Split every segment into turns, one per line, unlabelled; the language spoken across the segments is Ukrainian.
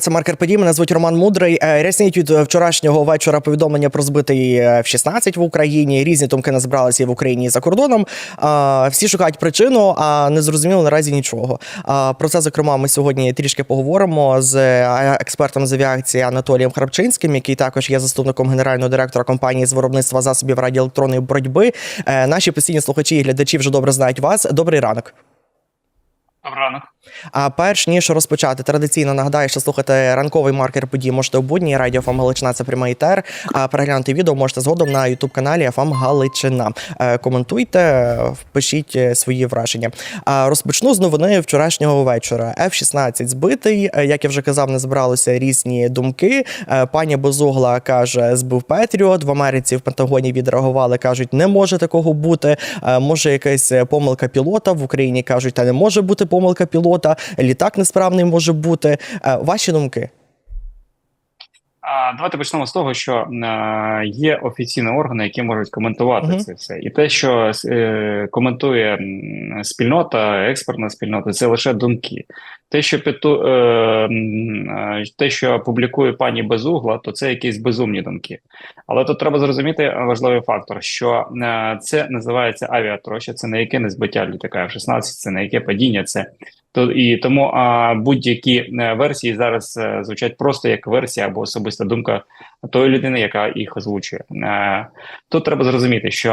Це маркер подій. Мене звуть Роман Мудрий. Е, Рясніть від вчорашнього вечора повідомлення про збитий е, в 16 в Україні. Різні думки назбиралися в Україні і за кордоном. Всі шукають причину, а не зрозуміло наразі нічого. Про це, зокрема, ми сьогодні трішки поговоримо з е, експертом з авіації Анатолієм Храпчинським, який також є заступником генерального директора компанії з виробництва засобів радіоелектронної боротьби. Е, Наші постійні слухачі і глядачі вже добре знають вас. Добрий ранок.
Ранок.
А перш ніж розпочати, традиційно нагадаю, що слухати ранковий маркер подій можете у будні. Радіо ФАМ Галичина це прямий етер. А переглянути відео можете згодом на ютуб каналі ФАМ Галичина. Е, Коментуйте, пишіть е, свої враження. Розпочну з новини вчорашнього вечора. F-16 збитий. Е, Як я вже казав, не збиралися різні думки. Е, Пані Безугла каже, збив Петріот. В Америці в Пентагоні відреагували, кажуть, не може такого бути. Може, якась помилка пілота в Україні кажуть, та не може бути помилка пілота. Літак несправний може бути. Е, Ваші думки?
Давайте почнемо з того, що е, є офіційні органи, які можуть коментувати
Мгм.
це все. І те, що е, коментує спільнота, експертна спільнота, це лише думки. Те, що підту, е, е, те, що публікує пані Безугла, то це якісь безумні думки. Але тут треба зрозуміти важливий фактор, що е, це називається авіатроща, це не яке не збиття літака F-16, це не яке падіння, це то і тому а, будь-які е, версії зараз е, звучать просто як версія або особиста думка тої людини, яка їх озвучує. Е, Тут треба зрозуміти, що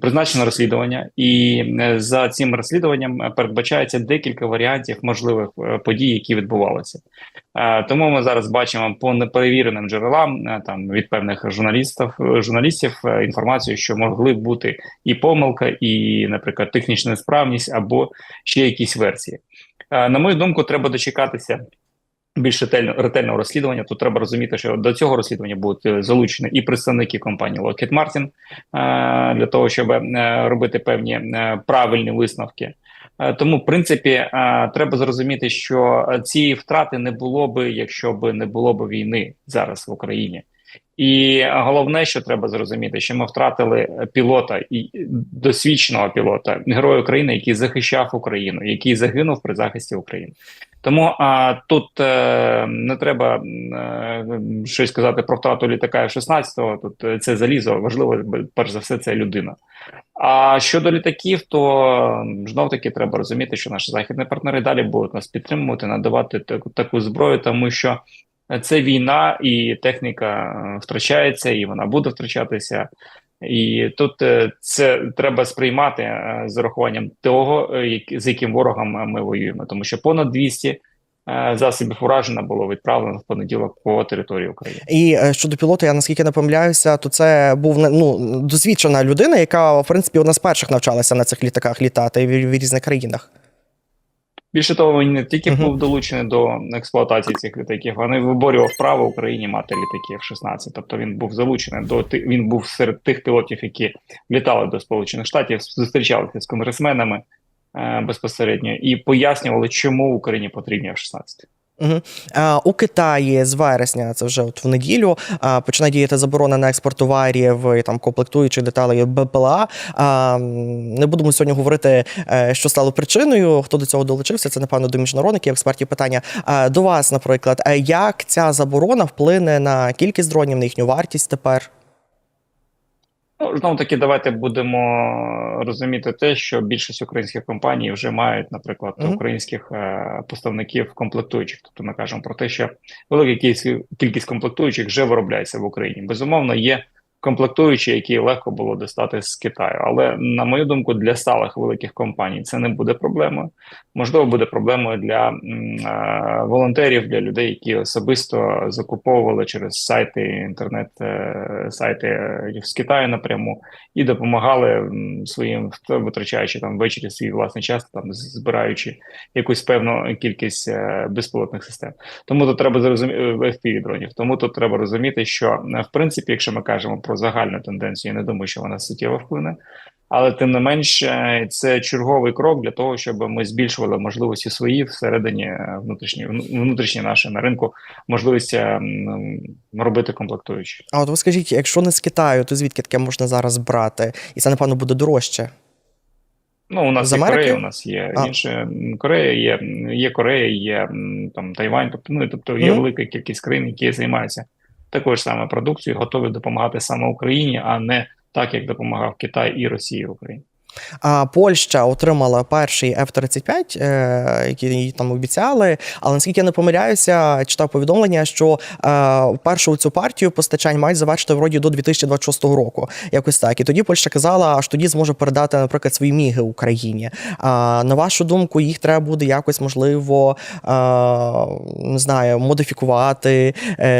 призначено розслідування, і е, за цим розслідуванням е, передбачається декілька варіантів можливих е, подій, які відбувалися. Е, Тому ми зараз бачимо по неперевіреним джерелам е, там від певних журналістів журналістів е, інформацію, що могли бути і помилка, і, наприклад, технічна несправність або ще якісь версії. Е, На мою думку, треба дочекатися. Більш ретельно ретельного розслідування. Тут треба розуміти, що до цього розслідування будуть е, залучені і представники компанії Lockheed Martin е, для того, щоб е, робити певні правильні висновки. Тому, в принципі, треба зрозуміти, що цієї втрати не було би, якщо б не було б війни зараз в Україні. І головне, що треба зрозуміти, що ми втратили пілота і досвідченого пілота, героя України, який захищав Україну, який загинув при захисті України. Тому а, тут е, не треба е, щось казати про втрату літака F-16, Тут е, це залізо важливо, перш за все, це людина. А щодо літаків, то знов таки треба розуміти, що наші західні партнери далі будуть нас підтримувати, надавати таку, таку зброю, тому що це війна, і техніка е, втрачається, і вона буде втрачатися. І тут е, це треба сприймати е, з урахуванням того, е, як- з яким ворогом ми воюємо, тому що понад 200 е, засобів ураження було відправлено в понеділок по території України.
І щодо пілота, я наскільки не помиляюся, то це був ну, досвідчена людина, яка, в принципі, одна з перших навчалася на цих літаках літати в різних країнах.
Більше того, він не тільки був долучений до експлуатації цих літаків, а й виборював право Україні мати літаки F-16. Тобто він був залучений до він був серед тих пілотів, які літали до Сполучених Штатів, зустрічалися з конгресменами е, безпосередньо і пояснювали, чому Україні потрібні F-16.
Угу. У Китаї з вересня, це вже от в неділю, почне діяти заборона на експорт товарів, і, там комплектуючих деталей БПЛА. А, не будемо сьогодні говорити, е, що стало причиною. Хто до цього долучився? Це напевно до міжнародників, експертів питання. До вас, наприклад, е, як ця заборона вплине на кількість дронів, на їхню вартість тепер?
Ну, знову таки, давайте будемо розуміти те, що більшість українських компаній вже мають, наприклад,
Мгм.
українських е, поставників комплектуючих. Тобто ми кажемо про те, що велика кількість комплектуючих вже виробляється в Україні. Безумовно, є комплектуючі, які легко було достати з Китаю. Але на мою думку, для сталих великих компаній це не буде проблемою. Можливо, буде проблемою для е, волонтерів, для людей, які особисто закуповували через сайти, інтернет е, сайти е, з Китаю напряму і допомагали своїм витрачаючи там ввечері свій власний час, там збираючи якусь певну кількість е, безпілотних систем. Тому тут треба зрозуміти FPV дронів. Тому тут треба розуміти, що е, в принципі, якщо ми кажемо про загальну тенденцію, я не думаю, що вона суттєво вплине. Але тим не менш, е, це черговий крок для того, щоб ми збільшували можливості свої всередині е, внутрішні внутрішні наші на ринку можливість робити комплектуючі.
А от ви скажіть, якщо не з Китаю, то звідки таке можна зараз брати? І це, напевно, буде дорожче.
Ну, у нас є Корея, у нас є
А.
інше Корея, є, є Корея, є там Тайвань, тобто, ну, тобто є
Мгм.
велика кількість країн, які займаються такою ж саме продукцією, готові допомагати саме Україні, а не так, як допомагав Китай і Росія Україні.
А Польща отримала перший F-35, е, який їй там обіцяли. Але наскільки я не помиляюся, читав повідомлення, що е, першу цю партію постачань мають завершити вроді до 2026 року. Якось так. І тоді Польща казала, аж тоді зможе передати, наприклад, свої міги Україні. А на вашу думку, їх треба буде якось можливо е, не знаю, модифікувати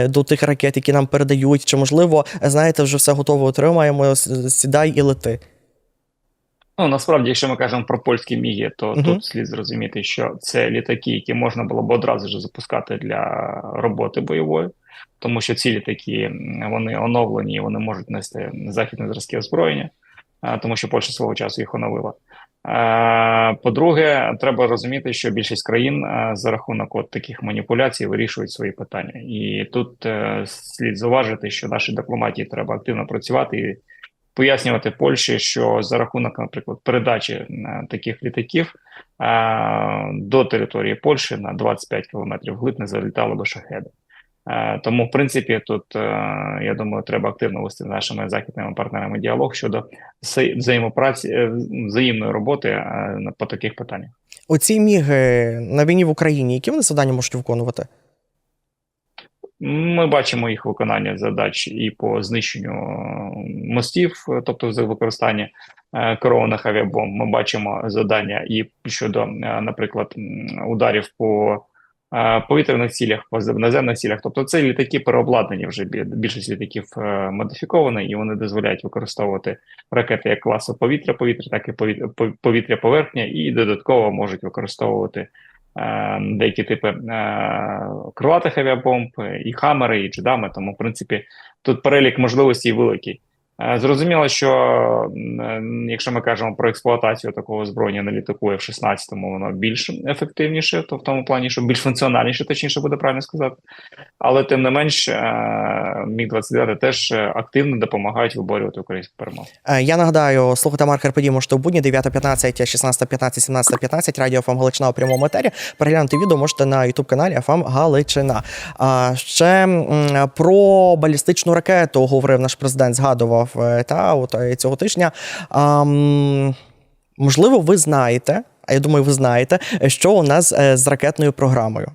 до тих ракет, які нам передають, чи можливо, знаєте, вже все готово отримаємо. Сідай і лети.
Ну, насправді, якщо ми кажемо про польські міги, то
Мгм.
тут слід зрозуміти, що це літаки, які можна було б одразу ж запускати для роботи бойової, тому що ці літаки вони оновлені, вони можуть нести західні зразки озброєння, тому що Польща свого часу їх оновила. По-друге, треба розуміти, що більшість країн за рахунок от таких маніпуляцій вирішують свої питання, і тут е, слід зауважити, що нашій дипломатії треба активно працювати і пояснювати Польщі, що за рахунок, наприклад, передачі е, таких літаків е, до території Польщі на 25 кілометрів вглиб не залітали би шахеди. Е, Тому, в принципі, тут я думаю, треба активно вести з нашими західними партнерами діалог щодо взаємопраці взаємної роботи по таких питаннях.
Оці міги на війні в Україні, які вони завдання можуть виконувати?
Ми бачимо їх виконання задач і по знищенню е, мостів, тобто за використання е, керованих авіабомб. Ми бачимо завдання і щодо, е, наприклад, ударів по повітряних цілях, по зем- наземних цілях. Тобто це літаки переобладнані вже більшість літаків модифіковані, і вони дозволяють використовувати ракети як класу повітря-повітря, так і повітря, повітря поверхня, і додатково можуть використовувати деякі типи е, крилатих авіабомб, е, і хамери, і джедами. Тому, в принципі, тут перелік можливостей великий. Е, Зрозуміло, що е, якщо ми кажемо про експлуатацію такого озброєння на літаку F-16, воно більш ефективніше, то в тому плані, що більш функціональніше, точніше буде правильно сказати. Але тим не менш, е, Міг-29 теж е, активно допомагають виборювати українську перемогу.
Я нагадаю, слухати маркер подій можете в будні 9.15, 16.15, 17.15, радіо ФМ Галичина у прямому етері. Переглянути відео можете на youtube каналі ФМ Галичина. Ще про балістичну ракету говорив наш президент, згадував е, та от е, цього тижня. А, можливо, ви знаєте, а я думаю, ви знаєте, що у нас е, з ракетною програмою.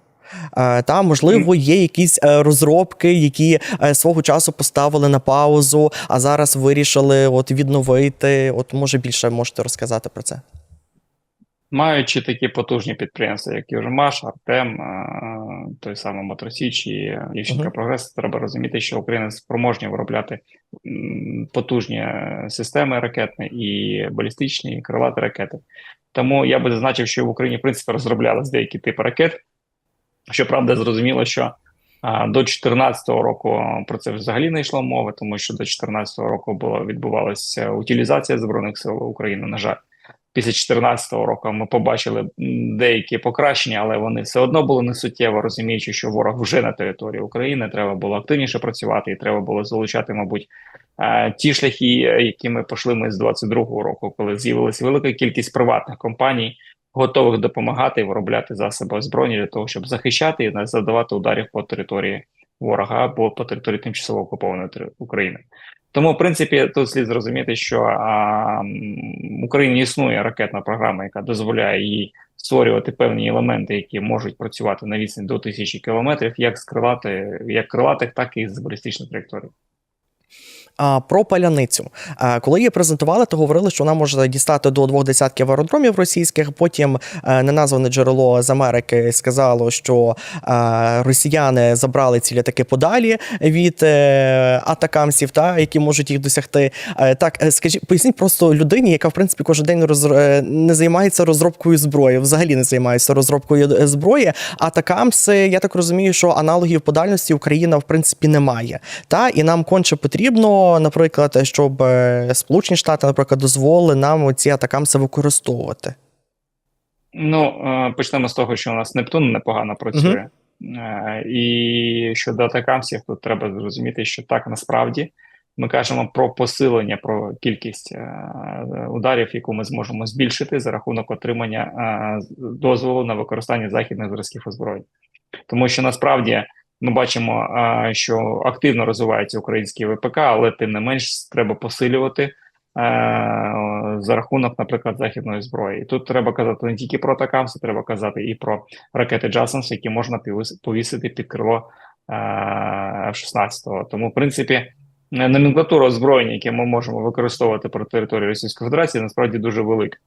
Та можливо є якісь розробки, які свого часу поставили на паузу, а зараз вирішили от відновити. От може більше можете розказати про це.
Маючи такі потужні підприємства, як Южмаш, Артем, е, той самий Моторсіч і
Мгм.
Прогрес, треба розуміти, що Україна спроможні виробляти потужні е, системи ракетні і балістичні, і крилаті ракети. Тому я би зазначив, що в Україні в принципі розроблялись деякі типи ракет. Щоправда, зрозуміло, що а, до 2014 року про це взагалі не йшло мови, тому що до 2014 року була відбувалася утилізація збройних сил України. На жаль, після 2014 року ми побачили деякі покращення, але вони все одно були не суттєво, розуміючи, що ворог вже на території України. Треба було активніше працювати, і треба було залучати, мабуть, е, ті шляхи, які ми пішли ми з 22-го року, коли з'явилася велика кількість приватних компаній, готових допомагати і виробляти засоби озброєння для того, щоб захищати і не завдавати ударів по території ворога або по території тимчасово окупованої України. Тому, в принципі, тут слід зрозуміти, що а, в Україні існує ракетна програма, яка дозволяє їй створювати певні елементи, які можуть працювати на відстані до тисячі кілометрів, як з крилати, як крилатих, так і з балістичних траєкторій.
Про паляницю. Коли її презентували, то говорили, що вона може дістати до двох десятків аеродромів російських. Потім е, неназване джерело з Америки сказало, що е, росіяни забрали ці літаки подалі від е, атакамсів, та які можуть їх досягти. Так, скажіть, поясніть просто людині, яка в принципі кожен день роз, не займається розробкою зброї, взагалі не займається розробкою зброї. Атакамси, я так розумію, що аналогів по дальності Україна в принципі не має. Та і нам конче потрібно, наприклад, щоб е, Сполучені Штати, наприклад, дозволили нам ці атакамси використовувати.
Ну, е, почнемо з того, що у нас Нептун непогано працює. Е, І щодо атакамсів, тут треба зрозуміти, що так насправді Ми кажемо про посилення, про кількість ударів, яку ми зможемо збільшити за рахунок отримання дозволу на використання західних зразків озброєння. Тому що насправді ми бачимо, е, що активно розвивається український ВПК, але тим не менш треба посилювати е, за рахунок, наприклад, західної зброї. І тут треба казати не тільки про атакамси, треба казати і про ракети Джасенс, які можна повіс- повісити під крило е, F-16. Тому, в принципі, номенклатура озброєння, яке ми можемо використовувати проти території Російської Федерації, насправді дуже велика.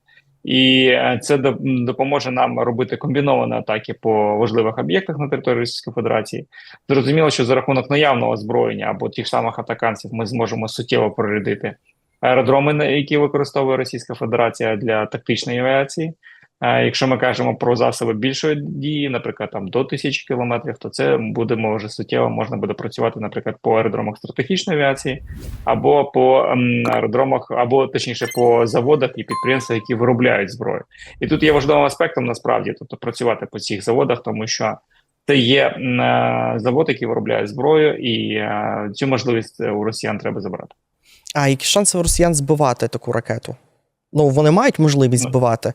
І е, це допоможе нам робити комбіновані атаки по важливих об'єктах на території Російської Федерації. Зрозуміло, що за рахунок наявного озброєння або тих самих атаканців ми зможемо суттєво прорядити аеродроми, які використовує Російська Федерація для тактичної авіації. Е, Якщо ми кажемо про засоби більшої дії, наприклад, там до тисячі кілометрів, то це буде може суттєво можна буде працювати, наприклад, по аеродромах стратегічної авіації, або по ем, аеродромах, або точніше по заводах і підприємствах, які виробляють зброю. І тут є важливим аспектом насправді, тобто працювати по цих заводах, тому що це є е, завод, який виробляє зброю, і е, цю можливість е, у росіян треба забрати.
А які шанси у росіян збивати таку ракету? Ну, вони мають можливість
Ну,
збивати.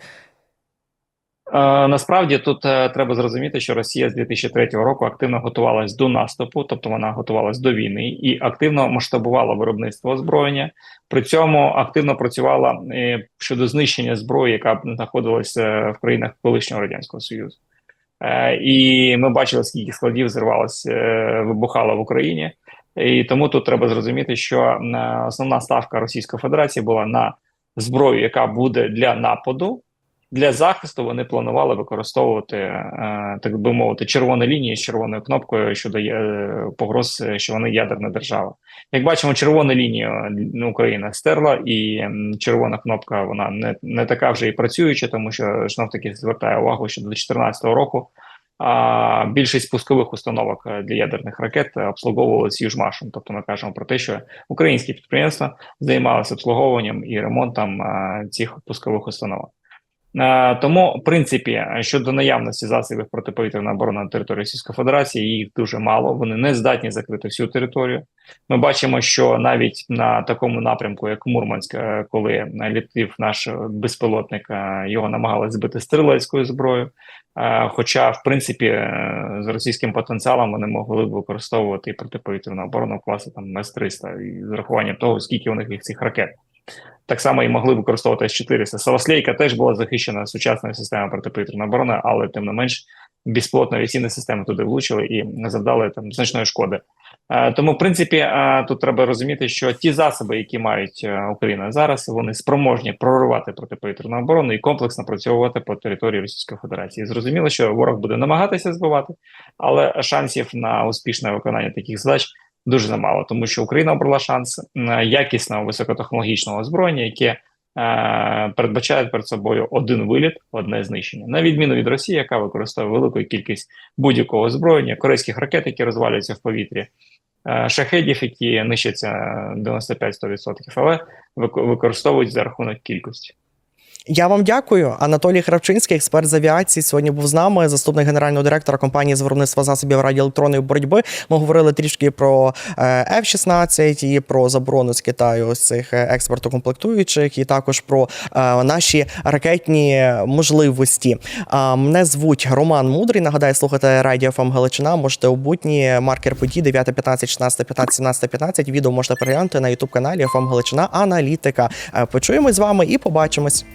Е, Насправді тут е, треба зрозуміти, що Росія з 2003 року активно готувалась до наступу, тобто вона готувалась до війни і активно масштабувала виробництво озброєння. При цьому активно працювала е, щодо знищення зброї, яка знаходилася в країнах колишнього радянського союзу. І ми бачили, скільки складів зірвалось, е, вибухало в Україні. І тому тут треба зрозуміти, що основна ставка Російської Федерації була на зброю, яка буде для нападу. Для захисту вони планували використовувати, е, так би мовити, червоні лінії з червоною кнопкою щодо е, погроз, е, що вони ядерна держава. Як бачимо, червону лінію Україна стерла, і червона кнопка вона не, не така вже і працююча, тому що знов таки звертає увагу, що до 2014 року а, більшість пускових установок для ядерних ракет обслуговувалися Южмашем. Тобто ми кажемо про те, що українські підприємства займалися обслуговуванням і ремонтом цих пускових установок. Е, Тому, в принципі, щодо наявності засобів протиповітряної оборони на території Російської Федерації, їх дуже мало. Вони не здатні закрити всю територію. Ми бачимо, що навіть на такому напрямку, як Мурманськ, е, коли літив наш безпілотник, е, його намагалися збити стрілецькою зброєю. Хоча, в принципі, з російським потенціалом вони могли б використовувати протиповітряну оборону класу там С-300, і з урахуванням того, скільки у них їх цих ракет. Так само і могли використовувати С-400. Саласлейка теж була захищена сучасною системою протиповітряної оборони, але тим не менш безпілотно авіаційні системи туди влучили і завдали там значної шкоди. Е, Тому, в принципі, е, тут треба розуміти, що ті засоби, які мають е, Україна зараз, вони спроможні проривати протиповітряну оборону і комплексно працювати по території Російської Федерації. Зрозуміло, що ворог буде намагатися збивати, але шансів на успішне виконання таких задач дуже замало, тому що Україна обрала шанс е, якісного високотехнологічного озброєння, яке е, передбачає перед собою один виліт, одне знищення, на відміну від Росії, яка використовує велику кількість будь-якого озброєння, корейських ракет, які розвалюються в повітрі, е, шахедів, які нищаться 95-100%, але використовують за рахунок кількості.
Я вам дякую. Анатолій Хравчинський, експерт з авіації, сьогодні був з нами, заступник генерального директора компанії з виробництва засобів радіоелектронної боротьби. Ми говорили трішки про е, F-16 і про заборону з Китаю ось цих е, експорту комплектуючих, і також про е, наші ракетні можливості. Мене звуть Роман Мудрий. Нагадаю, слухайте Радіо ФМ Галичина. Можете у будні маркер подій 9, 15, 16, 15, 17, 15. Відео можете переглянути на ютуб каналі ФМ Галичина Аналітика. Почуємось з вами і побачимось.